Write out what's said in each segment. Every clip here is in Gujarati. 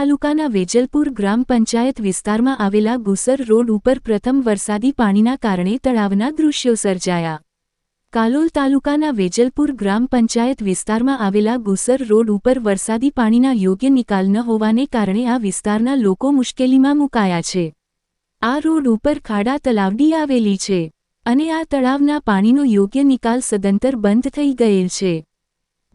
તાલુકાના વેજલપુર ગ્રામ પંચાયત વિસ્તારમાં આવેલા ગુસર રોડ ઉપર પ્રથમ વરસાદી પાણીના કારણે તળાવના દૃશ્યો સર્જાયા. કાલોલ તાલુકાના વેજલપુર ગ્રામ પંચાયત વિસ્તારમાં આવેલા ગુસર રોડ ઉપર વરસાદી પાણીના યોગ્ય નિકાલ ન હોવાને કારણે આ વિસ્તારના લોકો મુશ્કેલીમાં મુકાયા છે. આ રોડ ઉપર ખાડા તલાવડી આવેલી છે અને આ તળાવના પાણીનો યોગ્ય નિકાલ સદંતર બંધ થઈ ગયેલ છે.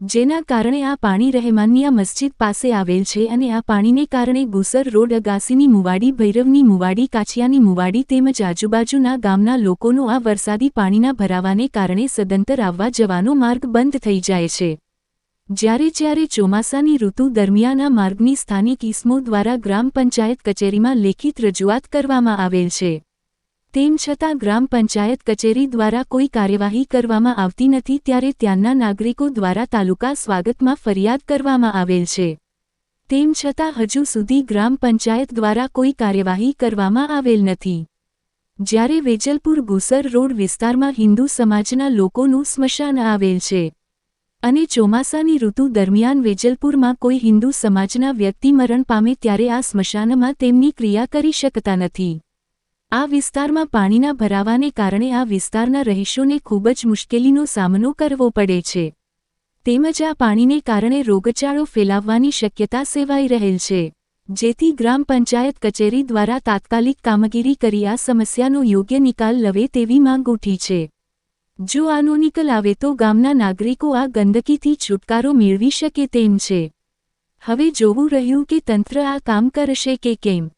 જેના કારણે આ પાણી રહેમાનિયા મસ્જિદ પાસે આવેલ છે અને આ પાણીને કારણે ગુસર રોડ અગાસીની મુવાડી, ભૈરવની મુવાડી, કાછિયાની મુવાડી તેમજ આજુબાજુના ગામના લોકોનો આ વરસાદી પાણીના ભરાવાને કારણે સદંતર આવવા જવાનો માર્ગ બંધ થઈ જાય છે. જ્યારે જ્યારે ચોમાસાની ઋતુ દરમિયાન આ માર્ગની સ્થાનિક ઇસમો દ્વારા ગ્રામ પંચાયત કચેરીમાં લેખિત રજૂઆત કરવામાં આવેલ છે. તેમ છતાં ગ્રામ પંચાયત કચેરી દ્વારા કોઈ કાર્યવાહી કરવામાં આવતી નથી ત્યારે ત્યાંના નાગરિકો દ્વારા તાલુકા સ્વાગતમાં ફરિયાદ કરવામાં આવેલ છે. તેમ છતાં હજુ સુધી ગ્રામ પંચાયત દ્વારા કોઈ કાર્યવાહી કરવામાં આવેલ નથી. જ્યારે વેજલપુર ગુસર રોડ વિસ્તારમાં હિન્દુ સમાજના લોકોનું સ્મશાન આવેલ છે અને ચોમાસાની ઋતુ દરમિયાન વેજલપુરમાં કોઈ હિન્દુ સમાજના વ્યક્તિ મરણ પામે ત્યારે આ સ્મશાનમાં તેમની ક્રિયા કરી શકતા નથી. આ વિસ્તારમાં પાણીના ભરાવાને કારણે આ વિસ્તારના રહીશોને ખૂબ જ મુશ્કેલીનો સામનો કરવો પડે છે. તેમજ આ પાણીને કારણે રોગચાળો ફેલાવવાની શક્યતા સેવાઈ રહેલ છે. જેથી ગ્રામ પંચાયત કચેરી દ્વારા તાત્કાલિક કામગીરી કરી આ સમસ્યાનો યોગ્ય નિકાલ લવે તેવી માંગ ઉઠી છે. જો આનો નિકાલ આવે તો ગામના નાગરિકો આ ગંદકીથી છુટકારો મેળવી શકે તેમ છે. હવે જોવું રહ્યું કે તંત્ર આ કામ કરશે કે કેમ?